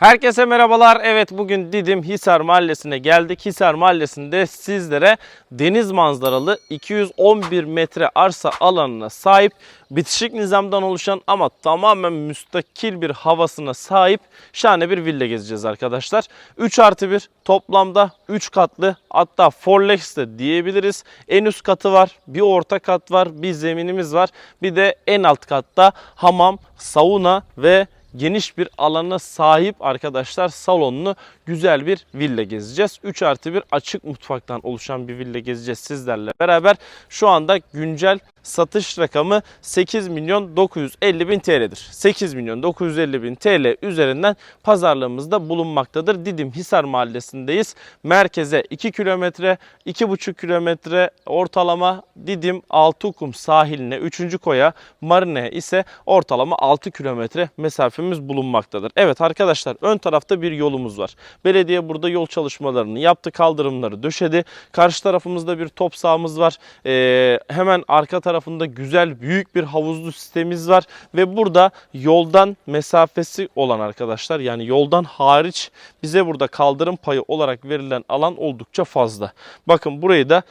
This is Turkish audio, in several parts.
Herkese merhabalar. Evet bugün Didim Hisar Mahallesi'ne geldik. Hisar Mahallesi'nde sizlere deniz manzaralı 211 metre arsa alanına sahip bitişik nizamdan oluşan ama tamamen müstakil bir havasına sahip şahane bir villa gezeceğiz arkadaşlar. 3 artı 1 toplamda 3 katlı hatta forlex de diyebiliriz. En üst katı var, bir orta kat var, bir zeminimiz var. Bir de en alt katta hamam, sauna ve geniş bir alana sahip arkadaşlar salonlu güzel bir villa gezeceğiz. 3 artı 1 açık mutfaktan oluşan bir villa gezeceğiz sizlerle beraber. Şu anda güncel satış rakamı 8 milyon 950 bin TL'dir. 8 milyon 950 bin TL üzerinden pazarlığımızda bulunmaktadır. Didim Hisar Mahallesi'ndeyiz. Merkeze 2 kilometre, 2,5 kilometre ortalama Didim Altıkum sahiline 3. koya Marine'ye ise ortalama 6 kilometre mesafemiz bulunmaktadır. Evet arkadaşlar ön tarafta bir yolumuz var. Belediye burada yol çalışmalarını yaptı, kaldırımları döşedi. Karşı tarafımızda bir top sahamız var. Ee, hemen arka tarafında güzel büyük bir havuzlu sistemimiz var ve burada yoldan mesafesi olan arkadaşlar yani yoldan hariç bize burada kaldırım payı olarak verilen alan oldukça fazla. Bakın burayı da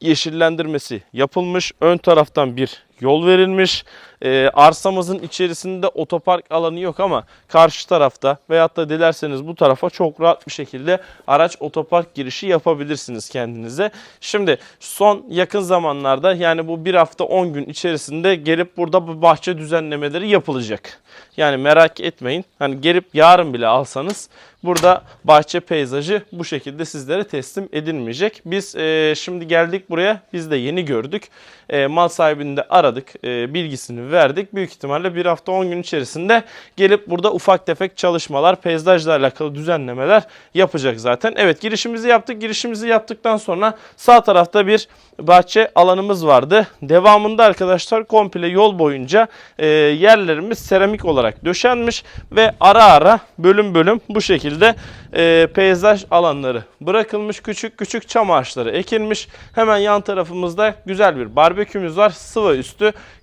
yeşillendirmesi yapılmış. Ön taraftan bir yol verilmiş. Ee, arsamızın içerisinde otopark alanı yok ama karşı tarafta veyahut da dilerseniz bu tarafa çok rahat bir şekilde araç otopark girişi yapabilirsiniz kendinize. Şimdi son yakın zamanlarda yani bu bir hafta 10 gün içerisinde gelip burada bu bahçe düzenlemeleri yapılacak. Yani merak etmeyin. Hani gelip yarın bile alsanız burada bahçe peyzajı bu şekilde sizlere teslim edilmeyecek. Biz e, şimdi geldik buraya. Biz de yeni gördük. E, mal sahibini de aradık. E, bilgisini verdik. Büyük ihtimalle bir hafta 10 gün içerisinde gelip burada ufak tefek çalışmalar, peyzajla alakalı düzenlemeler yapacak zaten. Evet girişimizi yaptık. Girişimizi yaptıktan sonra sağ tarafta bir bahçe alanımız vardı. Devamında arkadaşlar komple yol boyunca e, yerlerimiz seramik olarak döşenmiş ve ara ara bölüm bölüm bu şekilde e, peyzaj alanları bırakılmış. Küçük küçük çam ağaçları ekilmiş. Hemen yan tarafımızda güzel bir barbekümüz var. Sıva üstü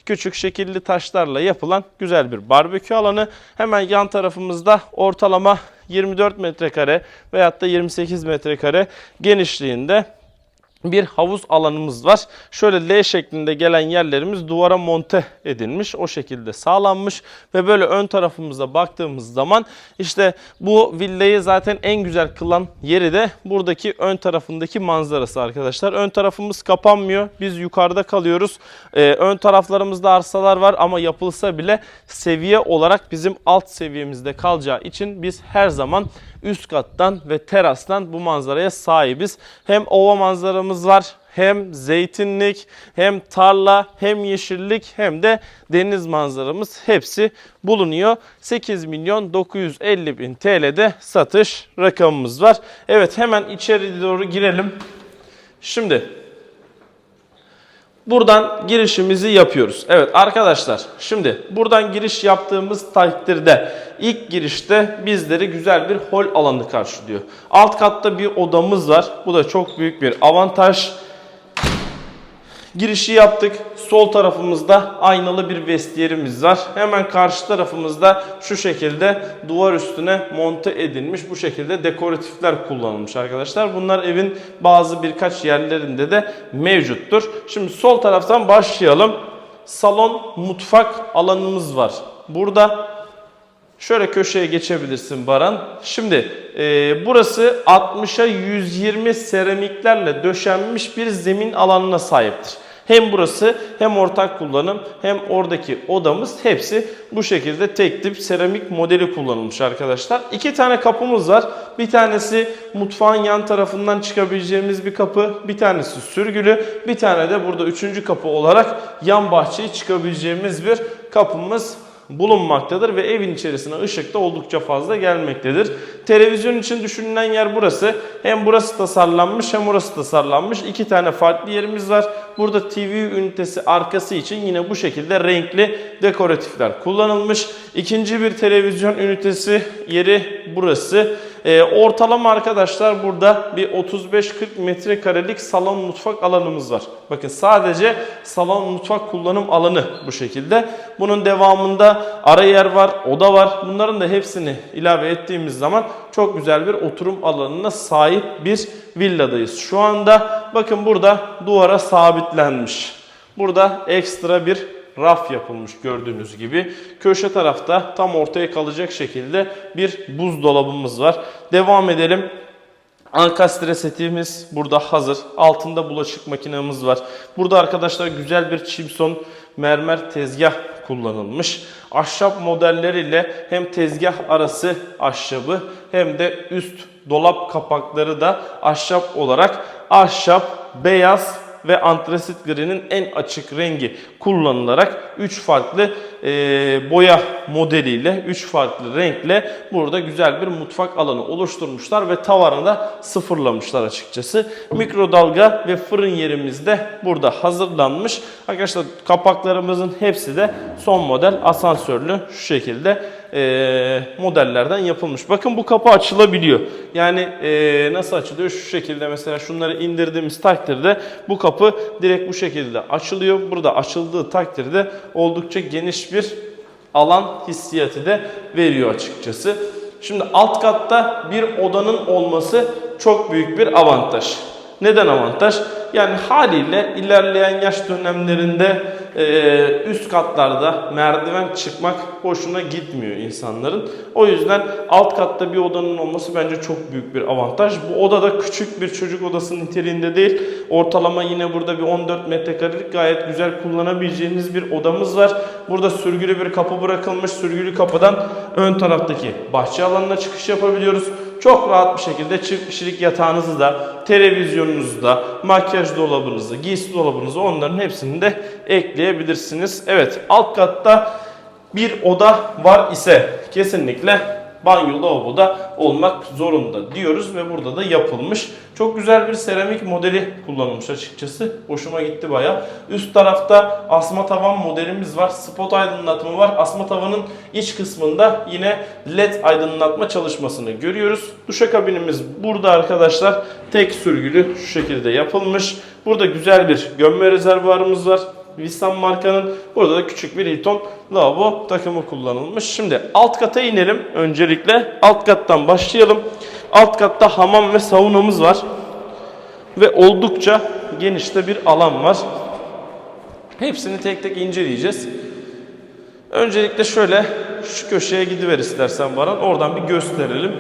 küçük şekilli taşlarla yapılan güzel bir barbekü alanı. Hemen yan tarafımızda ortalama 24 metrekare veyahut da 28 metrekare genişliğinde bir havuz alanımız var. Şöyle L şeklinde gelen yerlerimiz duvara monte edilmiş. O şekilde sağlanmış ve böyle ön tarafımıza baktığımız zaman işte bu villayı zaten en güzel kılan yeri de buradaki ön tarafındaki manzarası arkadaşlar. Ön tarafımız kapanmıyor. Biz yukarıda kalıyoruz. Ee, ön taraflarımızda arsalar var ama yapılsa bile seviye olarak bizim alt seviyemizde kalacağı için biz her zaman üst kattan ve terastan bu manzaraya sahibiz. Hem ova manzaramız var hem zeytinlik hem tarla hem yeşillik hem de deniz manzaramız hepsi bulunuyor. 8 milyon 950 bin TL'de satış rakamımız var. Evet hemen içeri doğru girelim. Şimdi Buradan girişimizi yapıyoruz. Evet arkadaşlar şimdi buradan giriş yaptığımız takdirde ilk girişte bizleri güzel bir hol alanı karşılıyor. Alt katta bir odamız var. Bu da çok büyük bir avantaj. Girişi yaptık. Sol tarafımızda aynalı bir vestiyerimiz var. Hemen karşı tarafımızda şu şekilde duvar üstüne monte edilmiş bu şekilde dekoratifler kullanılmış arkadaşlar. Bunlar evin bazı birkaç yerlerinde de mevcuttur. Şimdi sol taraftan başlayalım. Salon mutfak alanımız var. Burada Şöyle köşeye geçebilirsin Baran. Şimdi e, burası 60'a 120 seramiklerle döşenmiş bir zemin alanına sahiptir. Hem burası hem ortak kullanım hem oradaki odamız hepsi bu şekilde tek tip seramik modeli kullanılmış arkadaşlar. İki tane kapımız var. Bir tanesi mutfağın yan tarafından çıkabileceğimiz bir kapı. Bir tanesi sürgülü. Bir tane de burada üçüncü kapı olarak yan bahçeye çıkabileceğimiz bir kapımız bulunmaktadır ve evin içerisine ışık da oldukça fazla gelmektedir. Televizyon için düşünülen yer burası. Hem burası tasarlanmış hem burası tasarlanmış. İki tane farklı yerimiz var. Burada TV ünitesi arkası için yine bu şekilde renkli dekoratifler kullanılmış. İkinci bir televizyon ünitesi yeri burası. Ee, ortalama arkadaşlar burada bir 35-40 metrekarelik salon mutfak alanımız var. Bakın sadece salon mutfak kullanım alanı bu şekilde. Bunun devamında ara yer var, oda var. Bunların da hepsini ilave ettiğimiz zaman çok güzel bir oturum alanına sahip bir villadayız. Şu anda bakın burada duvara sabitlenmiş. Burada ekstra bir raf yapılmış gördüğünüz gibi. Köşe tarafta tam ortaya kalacak şekilde bir buzdolabımız var. Devam edelim. Ankastre setimiz burada hazır. Altında bulaşık makinemiz var. Burada arkadaşlar güzel bir çimson mermer tezgah kullanılmış. Ahşap modelleriyle hem tezgah arası ahşabı hem de üst dolap kapakları da ahşap olarak ahşap, beyaz ve antrasit gri'nin en açık rengi kullanılarak 3 farklı e, boya modeliyle 3 farklı renkle burada güzel bir mutfak alanı oluşturmuşlar ve tavanı da sıfırlamışlar açıkçası. Mikrodalga ve fırın yerimiz de burada hazırlanmış. Arkadaşlar kapaklarımızın hepsi de son model asansörlü şu şekilde e, modellerden yapılmış. Bakın bu kapı açılabiliyor. Yani e, nasıl açılıyor? Şu şekilde mesela şunları indirdiğimiz takdirde bu kapı direkt bu şekilde açılıyor. Burada açıldığı takdirde oldukça geniş bir alan hissiyatı da veriyor açıkçası. Şimdi alt katta bir odanın olması çok büyük bir avantaj. Neden avantaj? Yani haliyle ilerleyen yaş dönemlerinde e, üst katlarda merdiven çıkmak hoşuna gitmiyor insanların. O yüzden alt katta bir odanın olması bence çok büyük bir avantaj. Bu oda da küçük bir çocuk odası niteliğinde değil. Ortalama yine burada bir 14 metrekarelik gayet güzel kullanabileceğiniz bir odamız var. Burada sürgülü bir kapı bırakılmış. Sürgülü kapıdan ön taraftaki bahçe alanına çıkış yapabiliyoruz. Çok rahat bir şekilde çift kişilik yatağınızı da, televizyonunuzu da, makyaj dolabınızı, giysi dolabınızı onların hepsini de ekleyebilirsiniz. Evet alt katta bir oda var ise kesinlikle banyo lavaboda olmak zorunda diyoruz ve burada da yapılmış. Çok güzel bir seramik modeli kullanılmış açıkçası. Hoşuma gitti baya. Üst tarafta asma tavan modelimiz var. Spot aydınlatma var. Asma tavanın iç kısmında yine led aydınlatma çalışmasını görüyoruz. Duşakabinimiz burada arkadaşlar. Tek sürgülü şu şekilde yapılmış. Burada güzel bir gömme rezervuarımız var. Vissam markanın burada da küçük bir Hilton lavabo takımı kullanılmış. Şimdi alt kata inelim öncelikle. Alt kattan başlayalım. Alt katta hamam ve saunamız var. Ve oldukça geniş de bir alan var. Hepsini tek tek inceleyeceğiz. Öncelikle şöyle şu köşeye gidiver istersen Baran. Oradan bir gösterelim.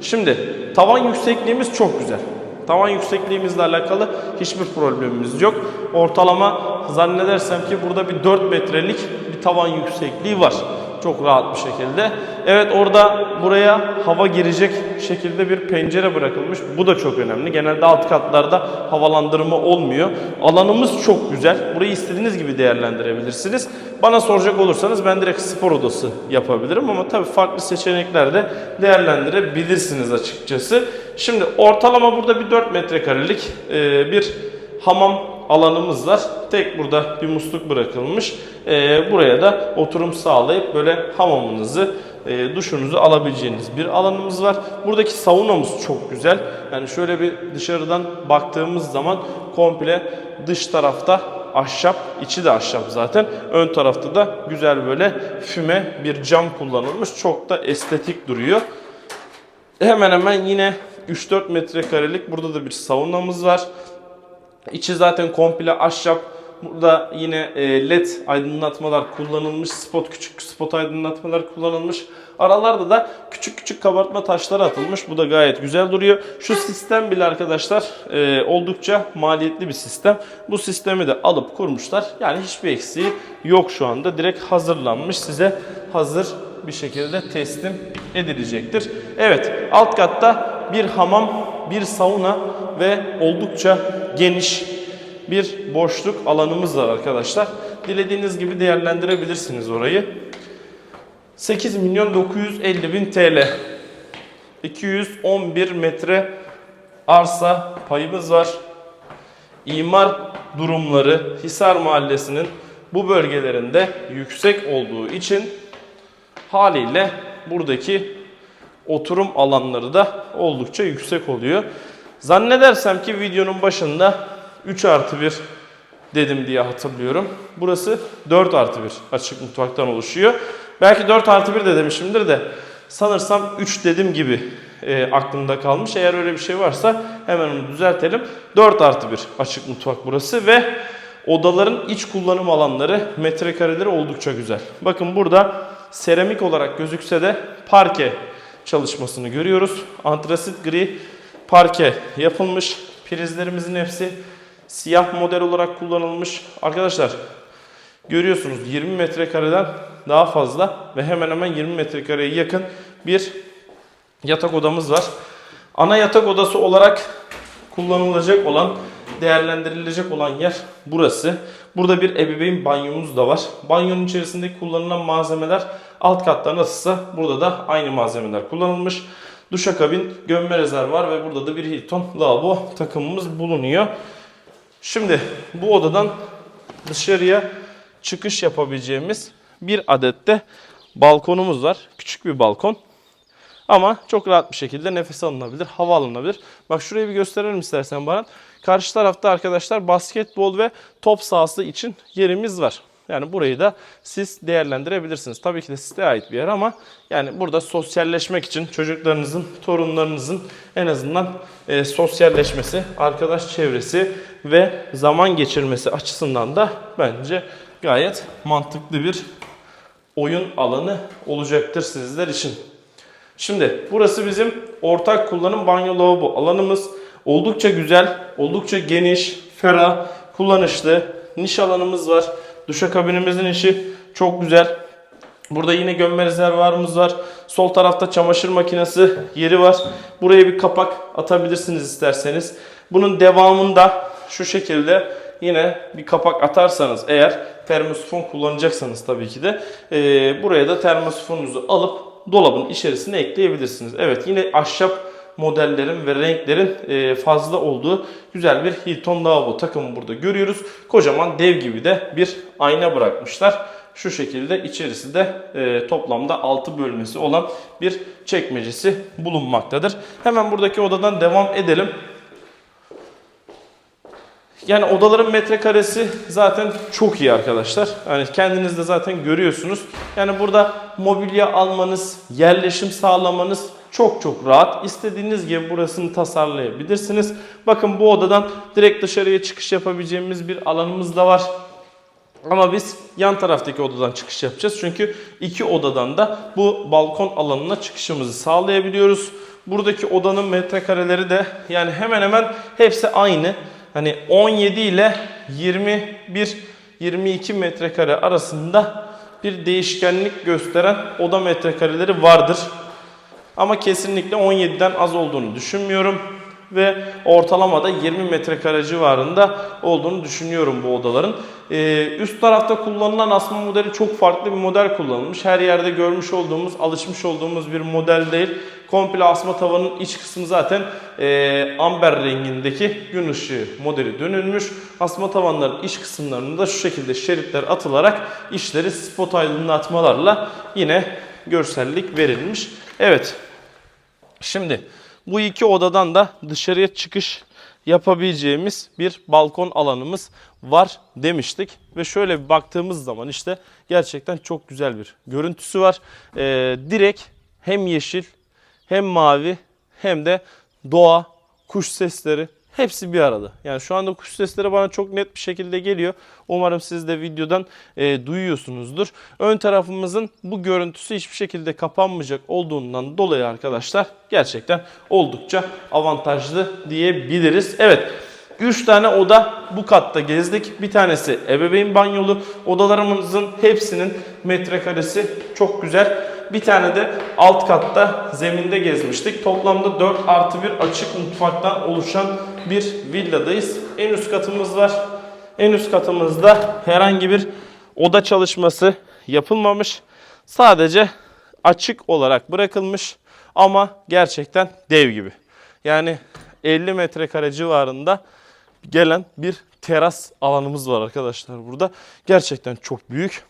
Şimdi tavan yüksekliğimiz çok güzel. Tavan yüksekliğimizle alakalı hiçbir problemimiz yok. Ortalama zannedersem ki burada bir 4 metrelik bir tavan yüksekliği var. Çok rahat bir şekilde. Evet orada buraya hava girecek şekilde bir pencere bırakılmış. Bu da çok önemli. Genelde alt katlarda havalandırma olmuyor. Alanımız çok güzel. Burayı istediğiniz gibi değerlendirebilirsiniz. Bana soracak olursanız ben direkt spor odası yapabilirim ama tabii farklı seçenekler de değerlendirebilirsiniz açıkçası. Şimdi ortalama burada bir 4 metrekarelik e, bir hamam alanımız var. Tek burada bir musluk bırakılmış. E, buraya da oturum sağlayıp böyle hamamınızı, e, duşunuzu alabileceğiniz bir alanımız var. Buradaki saunamız çok güzel. Yani şöyle bir dışarıdan baktığımız zaman komple dış tarafta ahşap, içi de ahşap zaten. Ön tarafta da güzel böyle füme bir cam kullanılmış. Çok da estetik duruyor. Hemen hemen yine 3-4 metrekarelik burada da bir saunamız var. İçi zaten komple ahşap. Burada yine e, led aydınlatmalar kullanılmış. Spot küçük spot aydınlatmalar kullanılmış. Aralarda da küçük küçük kabartma taşları atılmış. Bu da gayet güzel duruyor. Şu sistem bile arkadaşlar e, oldukça maliyetli bir sistem. Bu sistemi de alıp kurmuşlar. Yani hiçbir eksiği yok şu anda. Direkt hazırlanmış. Size hazır bir şekilde teslim edilecektir. Evet alt katta bir hamam, bir sauna ve oldukça geniş bir boşluk alanımız var arkadaşlar. Dilediğiniz gibi değerlendirebilirsiniz orayı. 8 milyon 950 bin TL. 211 metre arsa payımız var. İmar durumları Hisar Mahallesi'nin bu bölgelerinde yüksek olduğu için haliyle buradaki oturum alanları da oldukça yüksek oluyor. Zannedersem ki videonun başında 3 artı 1 dedim diye hatırlıyorum. Burası 4 artı 1 açık mutfaktan oluşuyor. Belki 4 artı 1 de demişimdir de sanırsam 3 dedim gibi e, aklımda kalmış. Eğer öyle bir şey varsa hemen onu düzeltelim. 4 artı 1 açık mutfak burası ve odaların iç kullanım alanları metrekareleri oldukça güzel. Bakın burada seramik olarak gözükse de parke çalışmasını görüyoruz. Antrasit gri parke yapılmış. Prizlerimizin hepsi siyah model olarak kullanılmış. Arkadaşlar görüyorsunuz 20 metrekareden daha fazla ve hemen hemen 20 metrekareye yakın bir yatak odamız var. Ana yatak odası olarak kullanılacak olan, değerlendirilecek olan yer burası. Burada bir ebeveyn banyomuz da var. Banyonun içerisindeki kullanılan malzemeler alt katta nasılsa burada da aynı malzemeler kullanılmış. Duşakabin, gömme rezervuar ve burada da bir Hilton lavabo takımımız bulunuyor. Şimdi bu odadan dışarıya çıkış yapabileceğimiz bir adet de balkonumuz var. Küçük bir balkon. Ama çok rahat bir şekilde nefes alınabilir, hava alınabilir. Bak şurayı bir gösterelim istersen bana. Karşı tarafta arkadaşlar basketbol ve top sahası için yerimiz var. Yani burayı da siz değerlendirebilirsiniz. Tabii ki de size ait bir yer ama yani burada sosyalleşmek için çocuklarınızın, torunlarınızın en azından e, sosyalleşmesi, arkadaş çevresi ve zaman geçirmesi açısından da bence gayet mantıklı bir oyun alanı olacaktır sizler için. Şimdi burası bizim ortak kullanım banyo lavabo alanımız. Oldukça güzel, oldukça geniş, ferah, kullanışlı. Niş alanımız var. Duşakabinimizin işi çok güzel. Burada yine gömme rezervuarımız var. Sol tarafta çamaşır makinesi yeri var. Buraya bir kapak atabilirsiniz isterseniz. Bunun devamında şu şekilde yine bir kapak atarsanız eğer termosifon kullanacaksanız tabii ki de e, buraya da termosifonunuzu alıp dolabın içerisine ekleyebilirsiniz. Evet yine ahşap modellerin ve renklerin e, fazla olduğu güzel bir Hilton lavabo takımı burada görüyoruz. Kocaman dev gibi de bir ayna bırakmışlar. Şu şekilde içerisi de e, toplamda 6 bölmesi olan bir çekmecesi bulunmaktadır. Hemen buradaki odadan devam edelim. Yani odaların metrekaresi zaten çok iyi arkadaşlar. Yani kendiniz de zaten görüyorsunuz. Yani burada mobilya almanız, yerleşim sağlamanız çok çok rahat. İstediğiniz gibi burasını tasarlayabilirsiniz. Bakın bu odadan direkt dışarıya çıkış yapabileceğimiz bir alanımız da var. Ama biz yan taraftaki odadan çıkış yapacağız. Çünkü iki odadan da bu balkon alanına çıkışımızı sağlayabiliyoruz. Buradaki odanın metrekareleri de yani hemen hemen hepsi aynı. Hani 17 ile 21 22 metrekare arasında bir değişkenlik gösteren oda metrekareleri vardır. Ama kesinlikle 17'den az olduğunu düşünmüyorum ve ortalamada 20 metrekare civarında olduğunu düşünüyorum bu odaların. Ee, üst tarafta kullanılan asma modeli çok farklı bir model kullanılmış. Her yerde görmüş olduğumuz, alışmış olduğumuz bir model değil. Komple asma tavanın iç kısmı zaten e, amber rengindeki gün ışığı modeli dönülmüş. Asma tavanların iç kısımlarında şu şekilde şeritler atılarak işleri spot aydınlatmalarla yine görsellik verilmiş. Evet. Şimdi bu iki odadan da dışarıya çıkış yapabileceğimiz bir balkon alanımız var demiştik. Ve şöyle bir baktığımız zaman işte gerçekten çok güzel bir görüntüsü var. Ee, direkt hem yeşil hem mavi hem de doğa, kuş sesleri hepsi bir arada. Yani şu anda kuş sesleri bana çok net bir şekilde geliyor. Umarım siz de videodan e, duyuyorsunuzdur. Ön tarafımızın bu görüntüsü hiçbir şekilde kapanmayacak olduğundan dolayı arkadaşlar gerçekten oldukça avantajlı diyebiliriz. Evet. 3 tane oda bu katta gezdik. Bir tanesi ebeveyn banyolu. Odalarımızın hepsinin metrekaresi çok güzel. Bir tane de alt katta zeminde gezmiştik. Toplamda 4 artı 1 açık mutfaktan oluşan bir villadayız. En üst katımız var. En üst katımızda herhangi bir oda çalışması yapılmamış. Sadece açık olarak bırakılmış ama gerçekten dev gibi. Yani 50 metrekare civarında gelen bir teras alanımız var arkadaşlar burada. Gerçekten çok büyük.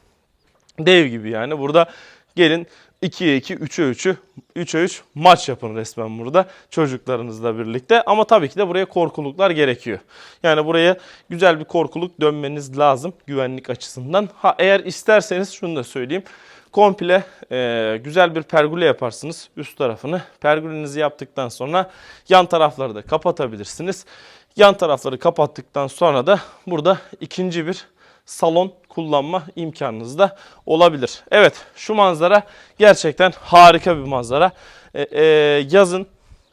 Dev gibi yani. Burada gelin 2'ye 2, 3'e 3'ü 3'e 3 maç yapın resmen burada çocuklarınızla birlikte. Ama tabii ki de buraya korkuluklar gerekiyor. Yani buraya güzel bir korkuluk dönmeniz lazım güvenlik açısından. Ha eğer isterseniz şunu da söyleyeyim. Komple e, güzel bir pergüle yaparsınız üst tarafını. Pergülenizi yaptıktan sonra yan tarafları da kapatabilirsiniz. Yan tarafları kapattıktan sonra da burada ikinci bir salon kullanma imkanınız da olabilir. Evet şu manzara gerçekten harika bir manzara. E, e, yazın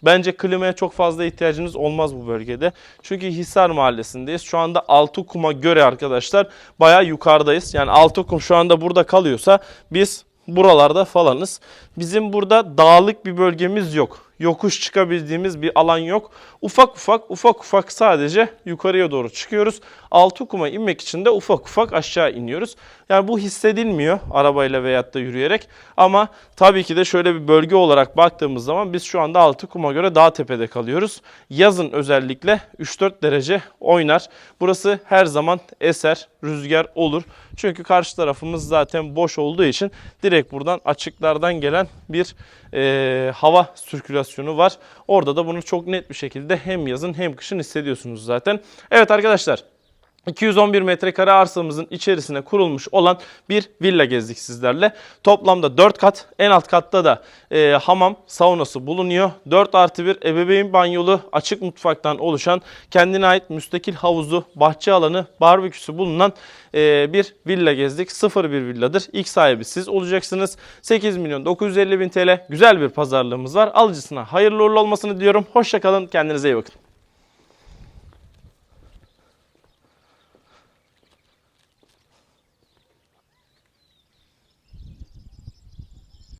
bence klimaya çok fazla ihtiyacınız olmaz bu bölgede. Çünkü Hisar Mahallesi'ndeyiz. Şu anda Altıkum'a göre arkadaşlar bayağı yukarıdayız. Yani Altıkum şu anda burada kalıyorsa biz buralarda falanız. Bizim burada dağlık bir bölgemiz yok. Yokuş çıkabildiğimiz bir alan yok. Ufak ufak ufak ufak sadece yukarıya doğru çıkıyoruz. Altıkum'a inmek için de ufak ufak aşağı iniyoruz. Yani bu hissedilmiyor arabayla veyahut da yürüyerek. Ama tabii ki de şöyle bir bölge olarak baktığımız zaman biz şu anda Altıkum'a göre daha tepede kalıyoruz. Yazın özellikle 3-4 derece oynar. Burası her zaman eser, rüzgar olur. Çünkü karşı tarafımız zaten boş olduğu için direkt buradan açıklardan gelen bir e, hava sirkülasyonu var. Orada da bunu çok net bir şekilde hem yazın hem kışın hissediyorsunuz zaten. Evet arkadaşlar 211 metrekare arsamızın içerisine kurulmuş olan bir villa gezdik sizlerle. Toplamda 4 kat, en alt katta da e, hamam, saunası bulunuyor. 4 artı 1 ebeveyn banyolu, açık mutfaktan oluşan kendine ait müstakil havuzu, bahçe alanı, barbeküsü bulunan e, bir villa gezdik. Sıfır bir villadır. İlk sahibi siz olacaksınız. 8 milyon 950 bin TL güzel bir pazarlığımız var. Alıcısına hayırlı uğurlu olmasını diliyorum. Hoşçakalın, kendinize iyi bakın.